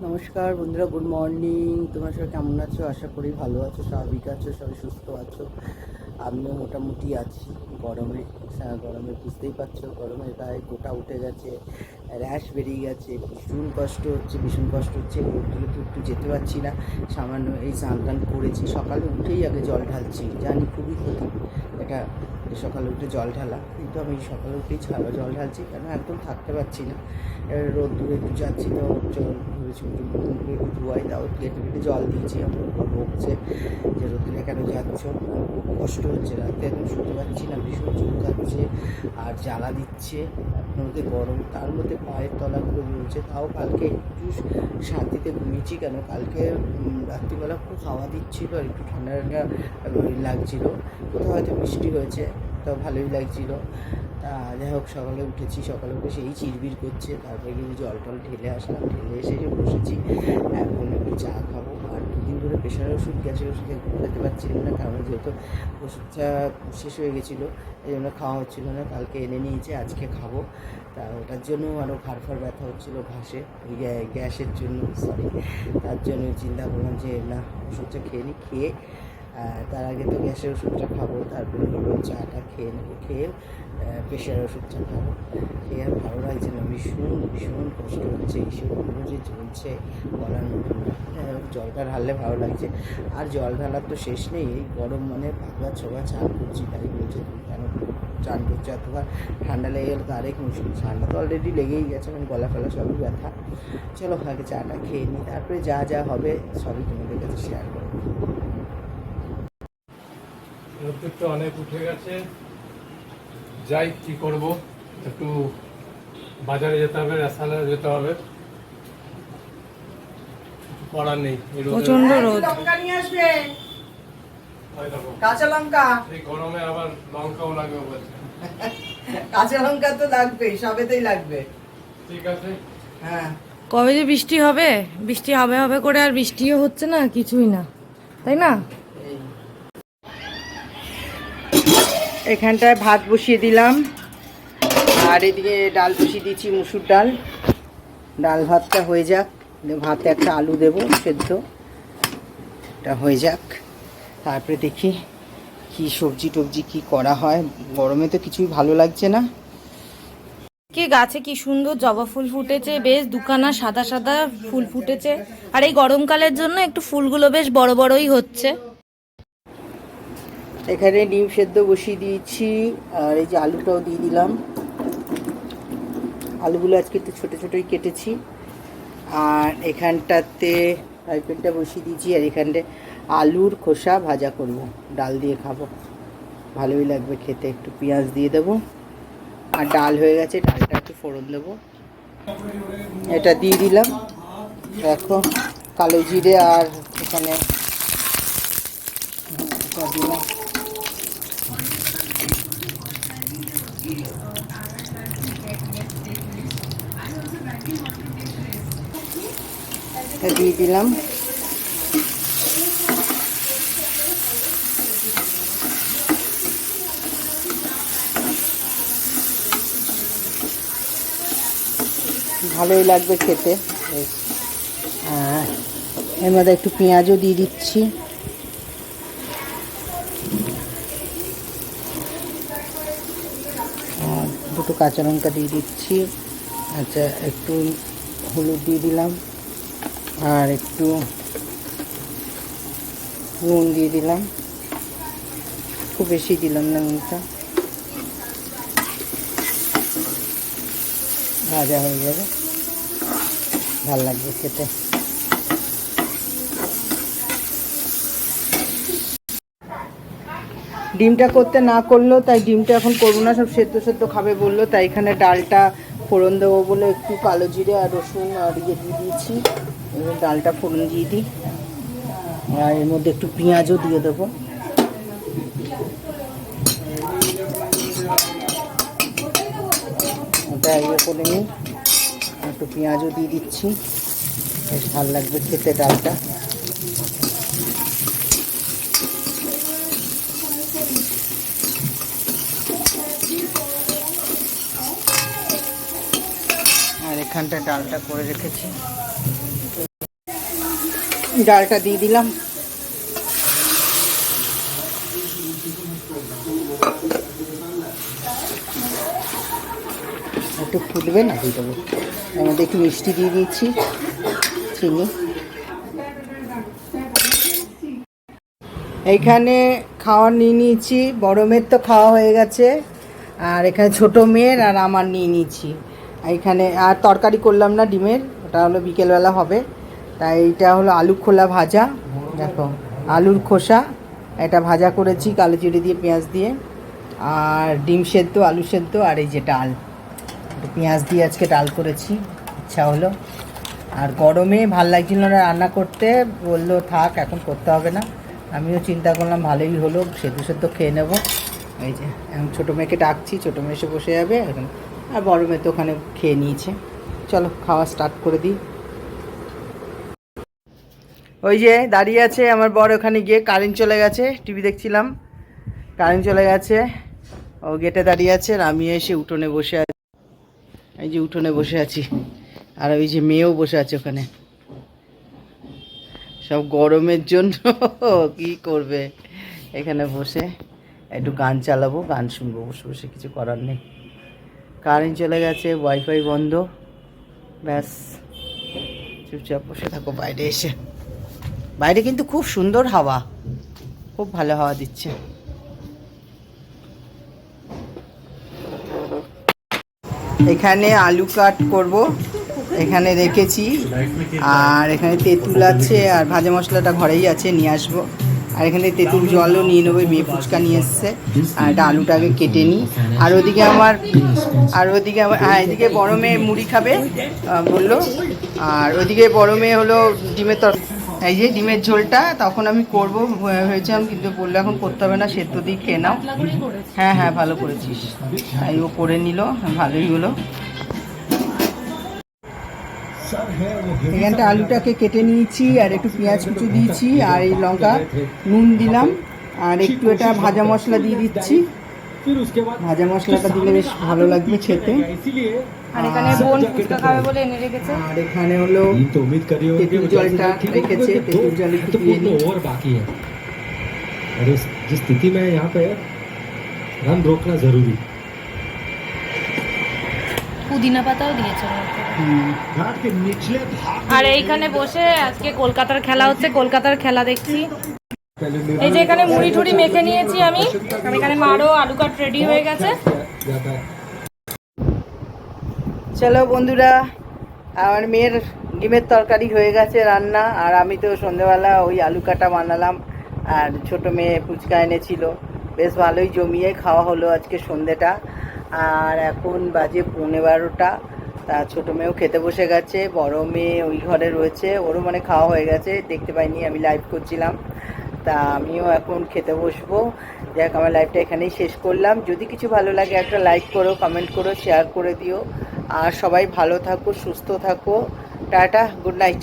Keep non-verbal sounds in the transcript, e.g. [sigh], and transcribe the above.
নমস্কার বন্ধুরা good morning তোমরা সবাই কেমন আছো? আশা করি ভালো আছো স্বাভাবিক আছো সবাই সুস্থ আছো। আমিও মোটামুটি আছি। গরমে হ্যাঁ, গরমে বুঝতেই পারছ গরমে গায়ে গোটা উঠে গেছে র্যাশ বেরিয়ে গেছে ভীষণ কষ্ট হচ্ছে ভীষণ কষ্ট হচ্ছে রোদ্দুরে তো একটু যেতে পারছি না। সামান্য এই স্নান টান করেছি সকালে উঠেই আগে জল ঢালছি জানি খুবই ক্ষতি এটা সকালে উঠে জল ঢালা কিন্তু আমি সকালে উঠেই ছাড়া জল ঢালছি কেন একদম থাকতে পারছি না। এবার রোদ্দুরে একটু যাচ্ছি তো জল ভেবেছি একটু নতুন করে ধোয়াই দাও প্লেটে জল দিয়েছি। আমার উপর বকছে যে, রোদ্দুরে কেন যাচ্ছ? খুব কষ্ট হচ্ছে, রাতে একদম শুতে পারছি না, ভীষণ চুলকাচ্ছে আর জ্বালা দিচ্ছে। মধ্যে গরম, তার মধ্যে পায়ের তলাগুলো জ্বলছে, তাও কালকে একটু শান্তিতে ঘুমিয়েছি কেন? কালকে রাত্রিবেলা খুব হাওয়া দিচ্ছিল আর একটু ঠান্ডা ঠান্ডা লাগছিল। কোথাও হয়তো বৃষ্টি হয়েছে। তো ভালোই লাগছিল। তা যাই হোক, সকালে উঠেছি, সকালে উঠে সেই চিরবির করছে। তারপরে কিন্তু জল টল ঢেলে আসলাম, ঢেলে এসে বসেছি। এখন একটু চা খাব। আর দুদিন ধরে প্রেশারের ওষুধ, গ্যাসের ওষুধ খেতে পারছিলাম না, কারণ যেহেতু ওষুধটা শেষ হয়ে গেছিল, এই জন্য খাওয়া হচ্ছিল না। কালকে এনে নিয়েছে, আজকে খাব। তা ওটার জন্য আরও ঘাড় ফাড় ব্যথা হচ্ছিল ঘাসে গ্যাসের জন্য সরি তার জন্য চিন্তা করলাম যে না, ওষুধটা খেয়ে নিই খেয়ে তার আগে তো গ্যাসের ওষুধটা খাব, তারপরে হলো চাটা খেয়ে নেব, খেয়ে প্রেশার ওষুধটা খাব। খেয়ে আর ভালো লাগছে না, ভীষণ ভীষণ কষ্ট হচ্ছে এইসবগুলো যে চলছে বলার মতো জলটা ঢাললে ভালো লাগছে। আর জল ঢালার তো শেষ নেই, এই গরম মানে পাকবার ছোবা চান করছি, তাই বলছে কেন চান করছ? এতবার ঠান্ডা লেগে গেলে তো আরেক মুশকিল। ঠান্ডা তো অলরেডি লেগেই গেছে মানে গলা ফেলা সবই ব্যথা। চলো আগে চাটা খেয়ে নিই তারপরে যা যা হবে সবই তোমাদের কাছে শেয়ার করব। রোদ্দুর তো অনেক উঠে গেছে। যাই কি করব? একটু বাজারে যেতে হবে রেসালে যেতে হবে। করার নেই এই প্রচণ্ড রোদ। লঙ্কা নিয়ে আসবে। কাঁচা লঙ্কা। এই গরমে আবার লঙ্কাও লাগবে বলছে। কাঁচা লঙ্কা তো লাগবেই সবেতেই লাগবে। ঠিক আছে। হ্যাঁ। কবে যে বৃষ্টি হবে বৃষ্টি হবে হবে করে আর বৃষ্টিও হচ্ছে না কিছুই না। তাই না? এখানটায় ভাত বসিয়ে দিলাম। আর এদিকে ডাল বসিয়ে দিচ্ছি মুসুর ডাল। ডাল ভাতটা হয়ে যাক। ভাতে একটা আলু দেবো, সেদ্ধ। এটা হয়ে যাক। তারপরে দেখি কি সবজি টবজি কি করা হয়। গরমে তো কিছুই ভালো লাগছে না। কি গাছে কি সুন্দর জবা ফুল ফুটেছে, বেশ দুখানা সাদা সাদা ফুল ফুটেছে। আর এই গরমকালের জন্য একটু ফুলগুলো বেশ বড় বড়ই হচ্ছে। এখানে ডিম সেদ্ধ বসিয়ে দিয়েছি, আর এই যে আলুটাও দিয়ে দিলাম। আলুগুলো আজকে একটু ছোটো ছোটোই কেটেছি। আর এখানটাতে ফ্রাইপ্যানটা বসিয়ে দিয়েছি, আর এখানটায় আলুর খোসা ভাজা করব। ডাল দিয়ে খাব। ভালোই লাগবে খেতে, একটু পেঁয়াজ দিয়ে দেবো। আর ডাল হয়ে গেছে, ডালটা একটু ফোড়ন দেবো। এটা দিয়ে দিলাম। দেখো, কালো জিরে আর এখানে দিলাম এটা দিয়ে দিলাম ভালোই লাগবে খেতে। আর এর মধ্যে একটু পেঁয়াজও দিয়ে দিচ্ছি দুটো কাঁচা লঙ্কা দিয়ে দিচ্ছি। আচ্ছা একটু হলুদ দিয়ে দিলাম। আর একটু নুন দিয়ে দিলাম। খুব বেশি দিলাম না নুনটা। ভাজা হয়ে যাবে ভালো লাগবে খেতে। ডিমটা করতে না করল তাই ডিমটা এখন করব না, সব সেদ্ধ সেদ্ধ খাবে বলল, তাই এখানে ডালটা ফোড়ন দেবো বলে একটু কালো জিরে আর রসুন আর ইয়ে দিয়ে দিয়েছি। এবার ডালটা ফোড়ন দিয়ে দিই। আর এর মধ্যে একটু পেঁয়াজও দিয়ে দেবো। ওটা ইয়ে করে নিই। একটু পেঁয়াজও দিয়ে দিচ্ছি। বেশ ভালো লাগবে খেতে ডালটা আর এখানটা ডালটা করে রেখেছি। ডালটা দিয়ে দিলাম। একটু ফুটবে না? দিয়ে দেবো। এর একটু মিষ্টি দিয়ে দিচ্ছি, চিনি। এইখানে খাওয়ার নিয়ে নিয়েছি। বড় মেয়ের তো খাওয়া হয়ে গেছে। আর এখানে ছোট মেয়ের আর আমার নিয়ে নিয়েছি। এইখানে আর তরকারি করলাম না ডিমের, ওটা হলো বিকেলবেলা হবে। তাই এইটা হলো আলু খোলা ভাজা, দেখো, আলুর খোসা, এটা ভাজা করেছি কালো জিরে দিয়ে, পেঁয়াজ দিয়ে। আর ডিম সেদ্ধ, আলু সেদ্ধ, আর এই যে ডাল। পেঁয়াজ দিয়ে আজকে ডাল করেছি, ইচ্ছা হলো। আর গরমে ভালো লাগছিল না রান্না করতে, বলল থাক, এখন করতে হবে না। আমিও চিন্তা করলাম ভালোই হলো, সেদ্ধ সেদ্ধ খেয়ে নেব। এই যে, এখন ছোটো মেয়েকে ডাকছি, ছোটো মেয়ে এসে বসে যাবে, এখন আর বড় মেয়ে তো ওখানে খেয়ে নিয়েছে। চলো, খাওয়া স্টার্ট করে দিই। ওই যে দাঁড়িয়ে আছে আমার বর ওখানে গিয়ে, কারেন্ট চলে গেছে, টিভি দেখছিলাম। কারেন্ট চলে গেছে। ও গেটে দাঁড়িয়ে আছে আর আমি এসে উঠোনে বসে আছি। এই যে উঠোনে বসে আছি। আর ওই যে মেয়েও বসে আছে ওখানে। সব গরমের জন্য [laughs] কি করবে? এখানে বসে একটু গান চালাবো, গান শুনব, বসে বসে কিছু করার নেই। কারেন্ট চলে গেছে ওয়াইফাই বন্ধ। ব্যাস, চুপচাপ বসে থাকো বাইরে এসে। বাইরে কিন্তু খুব সুন্দর হাওয়া, খুব ভালো হাওয়া দিচ্ছে। এখানে আলু কাট করব, এখানে রেখেছি। আর এখানে তেঁতুল আছে, আর ভাজা মশলাটা ঘরেই আছে, নিয়ে আসব। আর এখানে তেঁতুল জলও নিয়ে নেব মেয়ে ফুচকা নিয়ে এসছে। আর এটা আলুটাকে কেটে নিই। আর ওদিকে আমার আর ওদিকে আমার হ্যাঁ এদিকে বড় মেয়ে মুড়ি খাবে বলল। আর ওদিকে বড় মেয়ে হলো ডিমের তর এই যে ডিমের ঝোলটা, তখন আমি করব হয়েছিলাম কিন্তু বলল এখন করতে হবে না, সেদ্ধ দিয়ে খেয়ে নাও। হ্যাঁ হ্যাঁ ভালো করেছিস। তাই ও করে নিল, ভালোই হলো। এখানটা আলুটাকে কেটে নিয়েছি আর একটু পেঁয়াজ কুচু দিয়েছি আর এই লঙ্কা নুন দিলাম আর একটু এটা ভাজা মশলা দিয়ে দিচ্ছি। ভাজা মশলাটা দিলে বেশ ভালো লাগবে খেতে। আর এখানে হলো তেঁতুল জলটা রেখেছে তেঁতুল জল একটু পাতাও দিয়েছে। আর এইখানে বসে আজকে কলকাতার খেলা হচ্ছে, কলকাতার খেলা দেখছি। এই যে এখানে মুড়ি টুড়ি মেখে নিয়েছি আমি। এখানে মারো আলু কাট রেডি হয়ে গেছে। চলো বন্ধুরা, আমার মেয়ের ডিমের তরকারি হয়ে গেছে রান্না, আর আমি তো সন্ধেবেলা ওই আলু কাটা বানালাম, আর ছোট মেয়ে ফুচকা এনেছিল। বেশ ভালোই জমিয়ে খাওয়া হলো আজকে সন্ধেটা। আর এখন বাজে পনেরো বারোটা। তা ছোট মেয়েও খেতে বসে গেছে, বড় মেয়ে ওই ঘরে রয়েছে, ওরও মানে খাওয়া হয়ে গেছে, দেখতে পাইনি, আমি লাইভ করছিলাম। তা আমিও এখন খেতে বসবো। যাক আমার লাইভটা এখানেই শেষ করলাম। যদি কিছু ভালো লাগে একটা লাইক করো কমেন্ট করো শেয়ার করে দিও। আর সবাই ভালো থাকো, সুস্থ থাকো। Tata good night